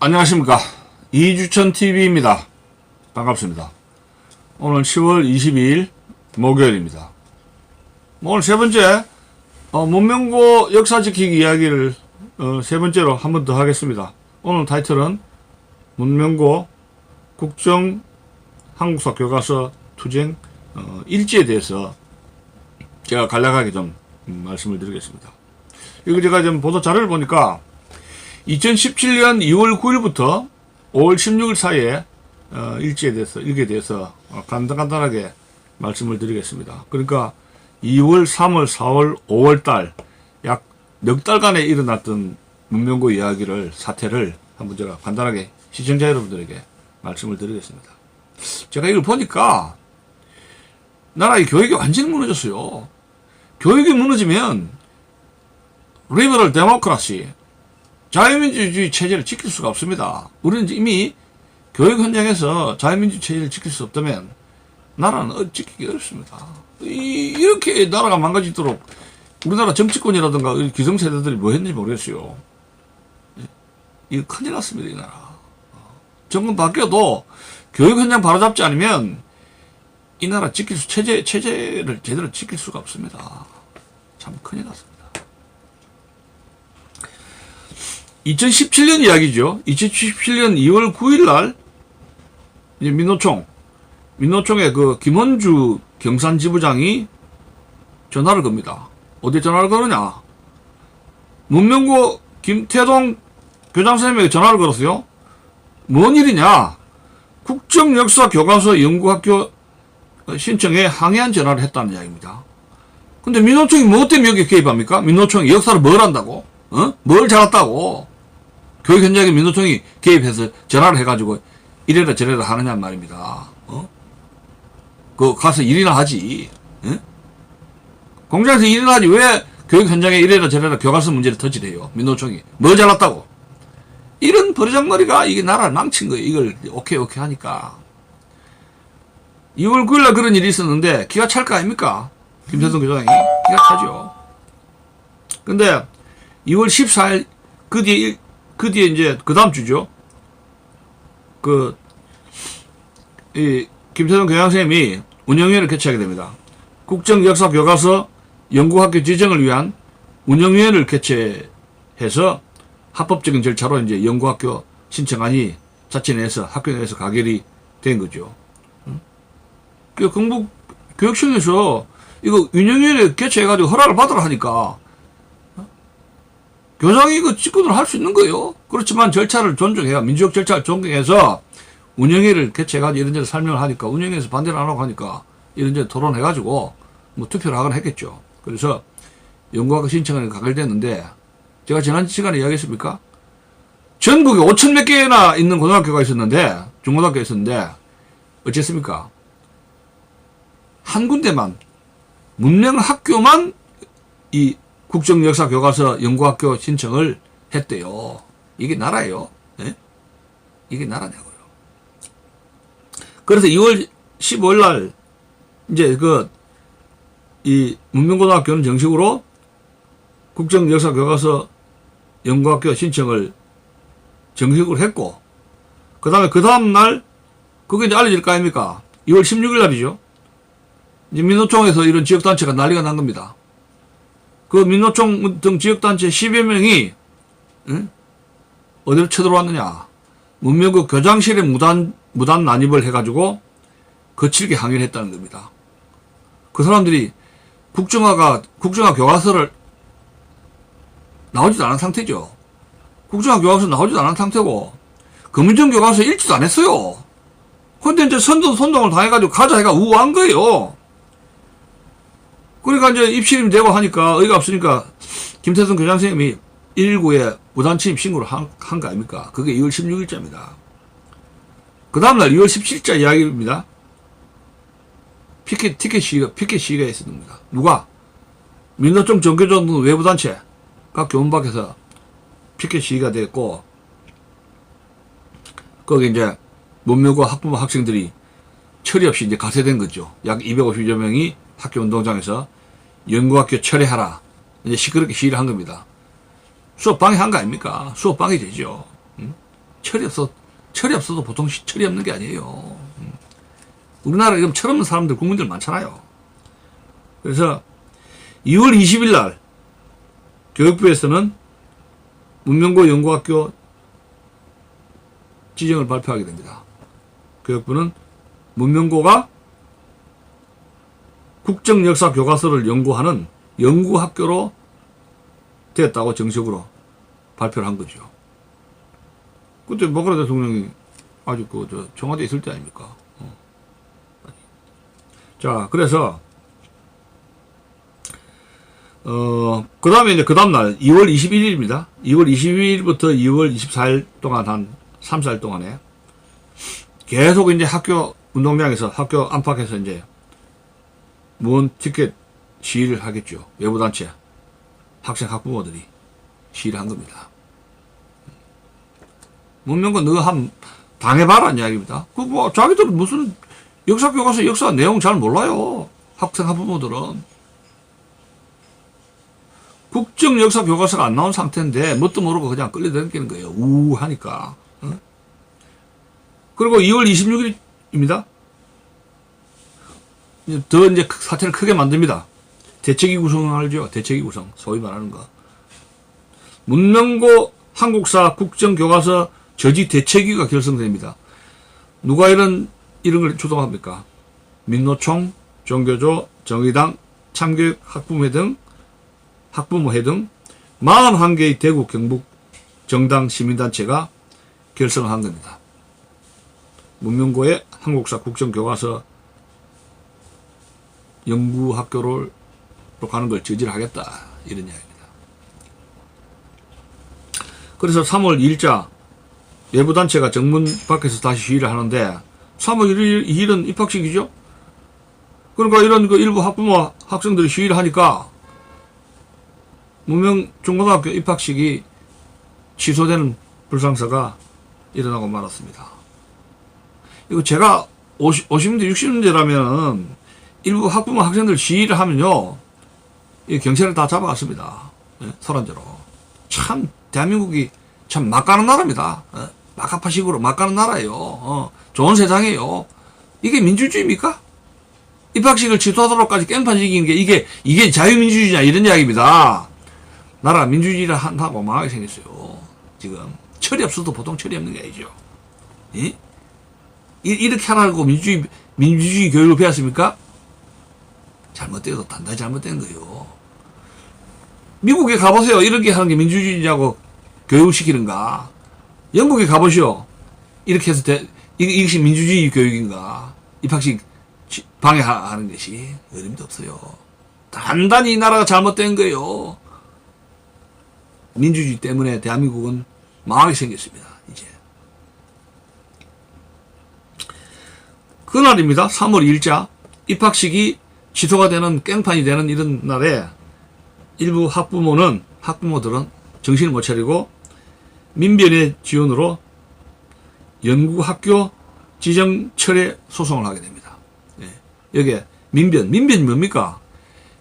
안녕하십니까. 이주천 TV입니다. 반갑습니다. 오늘 10월 22일 목요일입니다. 뭐 오늘 세 번째, 어, 문명고 역사 지키기 이야기를 어, 세 번째로 한 번 더 하겠습니다. 오늘 타이틀은 문명고 국정 한국사 교과서 투쟁 어, 일지에 대해서 제가 간략하게 좀 음, 말씀을 드리겠습니다. 이거 제가 좀 보도 자료를 보니까 2017년 2월 9일부터 5월 16일 사이에 어, 일지에 대해서 일기에 대해서 어, 간단간단하게 말씀을 드리겠습니다. 그러니까 2월, 3월, 4월, 5월 달 약 넉 달간에 일어났던 문명고 이야기를 사태를 한번 제가 간단하게 시청자 여러분들에게 말씀을 드리겠습니다. 제가 이걸 보니까 나라의 교육이 완전히 무너졌어요. 교육이 무너지면 리버럴 데모크라시 자유민주주의 체제를 지킬 수가 없습니다. 우리는 이미 교육 현장에서 자유민주 체제를 지킬 수 없다면 나라는 어- 지키기 어렵습니다. 이, 이렇게 나라가 망가지도록 우리나라 정치권이라든가 이 기성세대들이 뭐 했는지 모르겠어요. 이거 큰일 났습니다, 이 나라. 정권 바뀌어도 교육 현장 바로잡지 않으면 이 나라 지킬 수, 체제, 체제를 제대로 지킬 수가 없습니다. 참 큰일 났습니다. 2017년 이야기죠. 2017년 2월 9일 날 이제 민노총 민노총의 그 김원주 경산 지부장이 전화를 겁니다. 어디 전화를 거느냐? 문명고 김태동 교장 선생님에게 전화를 걸었어요. 뭔 일이냐? 국정역사 교과서 연구학교 신청에 항의한 전화를 했다는 이야기입니다. 근데 민노총이 뭐 때문에 여기 개입합니까? 민노총이 역사를 뭘 한다고? 어? 뭘 잘했다고? 교육 현장에 민노총이 개입해서 전화를 해가지고 이래라 저래라 하느냐 말입니다. 어? 그 가서 일이나 하지. 어? 공장에서 일이나 하지 왜 교육 현장에 이래라 저래라 교과서 문제를 터지래요. 민노총이 뭐 잘났다고? 이런 버르장머리가 이게 나라를 망친 거예요. 이걸 오케이 오케이 하니까. 2월 9일날 그런 일이 있었는데 기가 찰 거 아닙니까? 김태성 교장이 기가 차죠. 근데 2월 14일 그 뒤에 일- 그 뒤에 이제 그 다음 주죠. 그이 교장 선생님이 운영위원회를 개최하게 됩니다. 국정 역사 교과서 연구학교 지정을 위한 운영위원회를 개최해서 합법적인 절차로 이제 연구학교 신청안이 자체 내에서 학교 내에서 가결이 된 거죠. 응? 그 경북 교육청에서 이거 운영위원회 개최해가지고 허락을 받으라 하니까 교장이 이거 직권으로 할수 있는 거예요. 그렇지만 절차를 존중해야 민주적 절차를 존경해서 운영회를 개최해가지고 이런저런 설명을 하니까 운영회에서 반대를 안 하고 하니까 이런저런 토론해가지고 뭐 투표를 하거나 했겠죠. 그래서 연구학과 신청을 가결됐는데 제가 지난 시간에 이야기했습니까? 전국에 5천 몇 개나 있는 고등학교가 있었는데 중고등학교가 있었는데 어쨌습니까? 한 군데만 문명 학교만 이 국정역사 교과서 연구학교 신청을 했대요. 이게 나라예요. 예? 이게 나라냐고요. 그래서 2월 15일 날 이제 그 이 문명고등학교는 정식으로 국정역사 교과서 연구학교 신청을 정식으로 했고 그 다음에 그 다음 날 그게 이제 알려질 거 아닙니까? 2월 16일 날이죠. 이제 민노총에서 이런 지역단체가 난리가 난 겁니다. 그 민노총 등 지역단체 10여 명이 응? 어디로 쳐들어왔느냐 문명국 교장실에 무단 무단 난입을 해가지고 거칠게 항의를 했다는 겁니다. 그 사람들이 국정화가 국정화 교과서를 나오지도 않은 상태죠. 국정화 교과서 나오지도 않은 상태고 금융정 교과서 읽지도 안 했어요. 근데 이제 선동 선동을 당해가지고 가자 해가 우한 거예요. 그러니까 이제 입시림 되고 하니까 의가 없으니까 김태성 교장 선생님이 119에 무단 침입 신고를 한거 아닙니까? 그게 2월 16일자입니다. 그 다음날 2월 17일자 이야기입니다. 피켓, 티켓 시위가, 피켓 시위가 있었습니다. 누가? 민노총 등 외부단체, 각 교문 밖에서 피켓 시위가 됐고, 거기 이제 문명고 학부모 학생들이 처리 없이 이제 가세된 거죠. 약 250여 명이 학교 운동장에서 연구학교 철회하라. 이제 시끄럽게 시위를 한 겁니다. 수업 방해한 거 아닙니까? 수업 방해 되죠. 응? 철이 없어 철이 없어도 보통 시- 철이 없는 게 아니에요. 음. 우리나라에 이런 철없는 사람들 국민들 많잖아요. 그래서 2월 20일 날 교육부에서는 문명고 연구학교 지정을 발표하게 됩니다. 교육부는 문명고가 국정역사 교과서를 연구하는 연구학교로 됐다고 정식으로 발표를 한 거죠. 그때 마크라 대통령이 아직 그, 저, 청와대에 있을 때 아닙니까? 어. 자, 그래서, 어, 그 다음에 이제 그 다음날, 2월 21일입니다. 2월 22일부터 2월 24일 동안 한 3, 4일 동안에 계속 이제 학교 운동장에서 학교 안팎에서 이제 무언 티켓 시위를 하겠죠. 외부단체, 학생, 학부모들이 시위를 한 겁니다. 문명건 너가 한 당해봐라 이야기입니다. 그 뭐 자기들은 무슨 역사 교과서 역사 내용 잘 몰라요. 학생 학부모들은 국정 역사 교과서가 안 나온 상태인데 뭣도 모르고 그냥 끌려다니는 거예요. 우 하니까. 어? 그리고 2월 26일입니다. 더 이제 크- 사태를 크게 만듭니다. 대책위 구성 알죠? 대책위 구성 소위 말하는 거. 문명고 한국사 국정교과서 저지 대책위가 결성됩니다. 누가 이런 이런 걸 주도합니까? 민노총, 종교조, 정의당, 참교육 학부모회 등 학부모회 등 41개의 대구 경북 정당 시민단체가 결성을 한 겁니다. 문명고의 한국사 국정교과서 연구학교로 가는 걸 저지하겠다 이런 이야기입니다. 그래서 3월 2일자 외부단체가 정문 밖에서 다시 시위를 하는데 3월 1일, 2일은 입학식이죠. 그러니까 이런 그 일부 학부모 학생들이 시위를 하니까 무명 중고등학교 입학식이 취소되는 불상사가 일어나고 말았습니다. 이거 제가 50, 50년대, 60년대라면 일부 학부모 학생들 시위를 하면요. 이 경찰을 다 잡아갔습니다. 예, 소란대로. 참, 대한민국이 참 막가는 나라입니다. 예, 막가파식으로 막가는 나라예요. 어, 좋은 세상이에요. 이게 민주주의입니까? 입학식을 취소하도록까지 깽판 지기는 게 이게, 이게 자유민주주의냐 이런 이야기입니다. 나라가 민주주의를 한다고 망하게 생겼어요. 지금. 철이 없어도 보통 철이 없는 게 아니죠. 예? 이- 이렇게 하라고 민주주의, 민주주의 교육을 배웠습니까? 잘못돼도 단단히 잘못된 거예요. 미국에 가보세요. 이렇게 하는 게 민주주의냐고 교육시키는가. 영국에 가보시오. 이렇게 해서 대, 이, 이것이 민주주의 교육인가. 입학식 지- 방해하는 것이 어림도 없어요. 단단히 이 나라가 잘못된 거예요. 민주주의 때문에 대한민국은 망하게 생겼습니다. 이제. 그날입니다. 3월 2일자 입학식이 취소가 되는 깽판이 되는 이런 날에 일부 학부모는 학부모들은 정신을 못 차리고 민변의 지원으로 연구학교 지정 철회 소송을 하게 됩니다. 예. 여기에 민변, 민변이 뭡니까?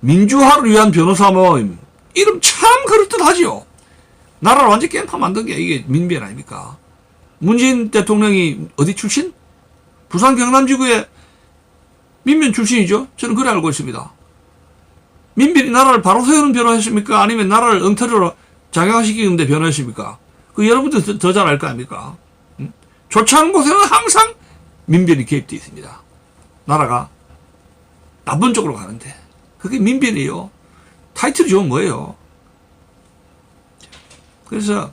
민주화를 위한 변호사 모임. 이름 참 그럴듯하지요. 나라를 완전 깽판 만든 게 이게 민변 아닙니까? 문재인 대통령이 어디 출신? 부산 경남지구의 민변 출신이죠. 저는 그래 알고 있습니다. 민변이 나라를 바로 세우는 변호했습니까? 아니면 나라를 엉터리로 작용시키는데 변호했습니까? 그 여러분들 더 잘 알 거 아닙니까? 응? 좋지 않은 곳에는 항상 민변이 개입되어 있습니다. 나라가 나쁜 쪽으로 가는데 그게 민변이에요. 타이틀이 좋은 뭐예요? 그래서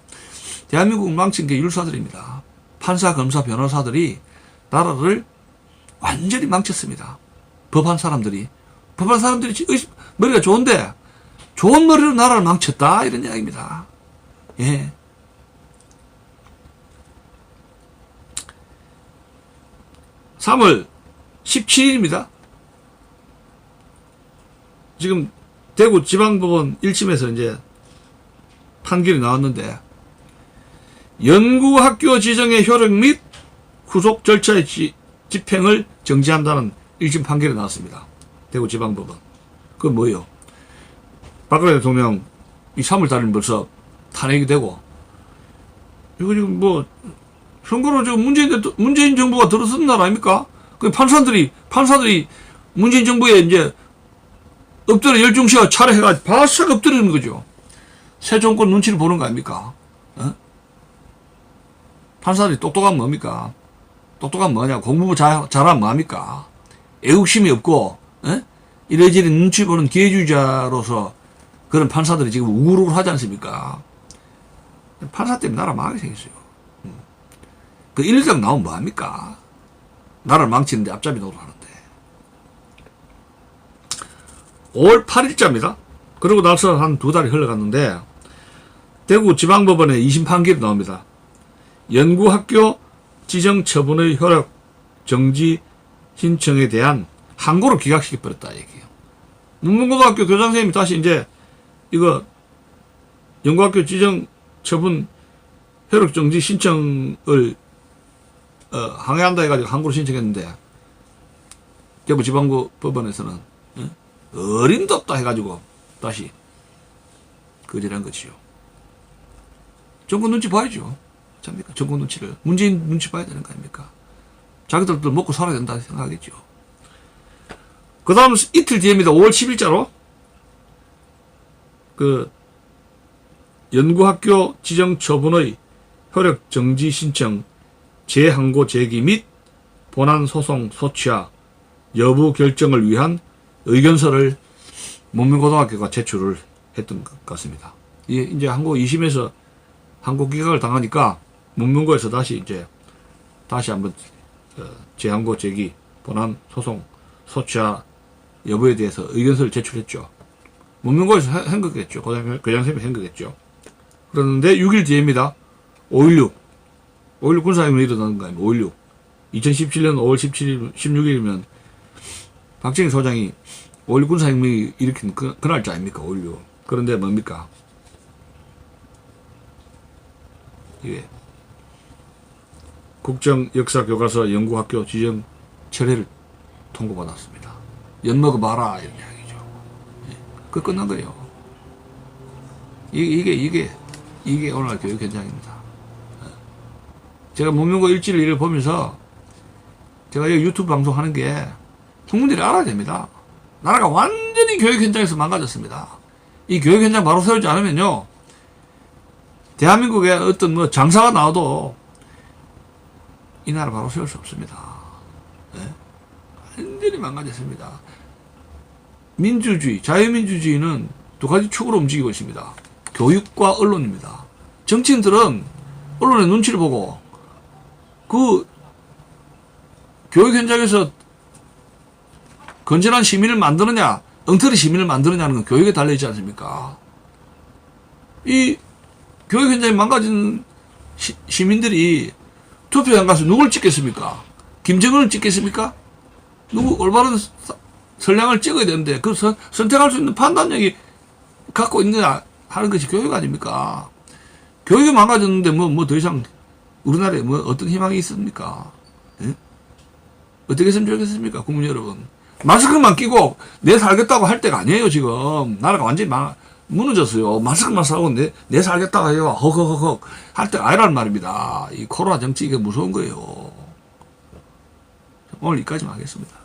대한민국 망친 게 율사들입니다. 판사, 검사, 변호사들이 나라를 완전히 망쳤습니다. 법한 사람들이. 법한 사람들이 머리가 좋은데 좋은 머리로 나라를 망쳤다 이런 이야기입니다. 예. 삼월 17일입니다. 지금 대구 지방법원 1심에서 이제 판결이 나왔는데 연구학교 지정의 효력 및 후속 절차의 지- 집행을 정지한다는 1심 판결이 나왔습니다. 대구 지방법원. 그건 뭐예요? 박근혜 대통령 이 3월 달에 벌써 탄핵이 되고 이거 지금 뭐 선거로 지금 문재인, 문재인 정부가 들어선 나라 아닙니까? 그 판사들이, 판사들이 문재인 정부에 이제 엎드려 열중시가 차례해가지고 바싹 엎드리는 거죠. 새 정권 눈치를 보는 거 아닙니까? 어? 판사들이 똑똑하면 뭡니까? 똑똑하면 뭐냐? 공부 잘, 잘하면 뭐합니까? 애국심이 없고, 어? 이래저래 눈치 보는 기회주의자로서 그런 판사들이 지금 우글우글 하지 않습니까? 판사 때문에 나라 망하게 생겼어요. 음. 그 1등 나오면 뭐합니까? 나라를 망치는데 앞잡이 노릇하는데. 5월 8일자입니다. 그러고 나서 한 두 달이 흘러갔는데, 대구 지방법원에 2심 판결이 나옵니다. 연구학교 지정 처분의 효력 정지 신청에 대한 항고를 기각시켜 버렸다, 얘기예요. 문문고등학교 교장 선생님이 다시 이제, 이거, 연구학교 지정 처분 효력 정지 신청을, 어, 항해한다 해가지고 항고를 신청했는데, 대구 지방구 법원에서는, 예? 어림도 없다 해가지고, 다시, 거절한 것이요. 정권 눈치 봐야죠. 잡니까? 정권 눈치를. 문재인 눈치 봐야 되는 거 아닙니까? 자기들도 먹고 살아야 된다 생각하겠죠. 그 다음 이틀 뒤입니다. 5월 10일자로 그 연구학교 지정 처분의 효력 정지 신청 재항고 제기 및 본안 소송 소취하 여부 결정을 위한 의견서를 문민고등학교가 제출을 했던 것 같습니다. 이 이제 항고 2심에서 항고 기각을 당하니까 문문고에서 다시 이제 다시 한번 어, 재항고 제기 본안 소송 소취하 여부에 대해서 의견서를 제출했죠. 고장, 고장쌤이 한 거겠죠. 그러는데 6일 뒤입니다. 5.16. 5.16 군사혁명 일어나는 거 아닙니까? 5.16. 2017년 5월 17일, 16일이면 박정희 소장이 5.16 군사혁명이 일으킨 그, 그 날짜 아닙니까? 5.16. 그런데 뭡니까? 이게 국정역사교과서 연구학교 지정 철회를 통보받았습니다. 엿먹어 봐라 이런 이야기죠. 예. 그 끝난 거예요. 이, 이게 이게 이게 오늘 교육 현장입니다. 예. 제가 문명고 일지를 일을 보면서 제가 여기 유튜브 방송하는 게 국민들이 알아야 됩니다. 나라가 완전히 교육 현장에서 망가졌습니다. 이 교육 현장 바로 세우지 않으면요. 대한민국에 어떤 뭐 장사가 나와도 이 나라 바로 세울 수 없습니다. 예. 완전히 망가졌습니다. 민주주의, 자유민주주의는 두 가지 축으로 움직이고 있습니다. 교육과 언론입니다. 정치인들은 언론의 눈치를 보고 그 교육 현장에서 건전한 시민을 만드느냐, 엉터리 시민을 만드느냐는 건 교육에 달려있지 않습니까? 이 교육 현장이 망가진 시, 시민들이 투표장 가서 누굴 찍겠습니까? 김정은을 찍겠습니까? 누구 올바른 사- 선량을 찍어야 되는데 그 선, 선택할 수 있는 판단력이 갖고 있느냐 하는 것이 교육 아닙니까? 교육이 망가졌는데 뭐 뭐 더 이상 우리나라에 뭐 어떤 희망이 있습니까? 예? 어떻게 했으면 좋겠습니까, 국민 여러분? 마스크만 끼고 내 살겠다고 할 때가 아니에요 지금 나라가 완전히 망, 무너졌어요. 마스크만 쓰고 내, 내 살겠다고 해요. 허허허허 할 때가 아니란 말입니다. 이 코로나 정치 이게 무서운 거예요. 오늘 여기까지만 하겠습니다.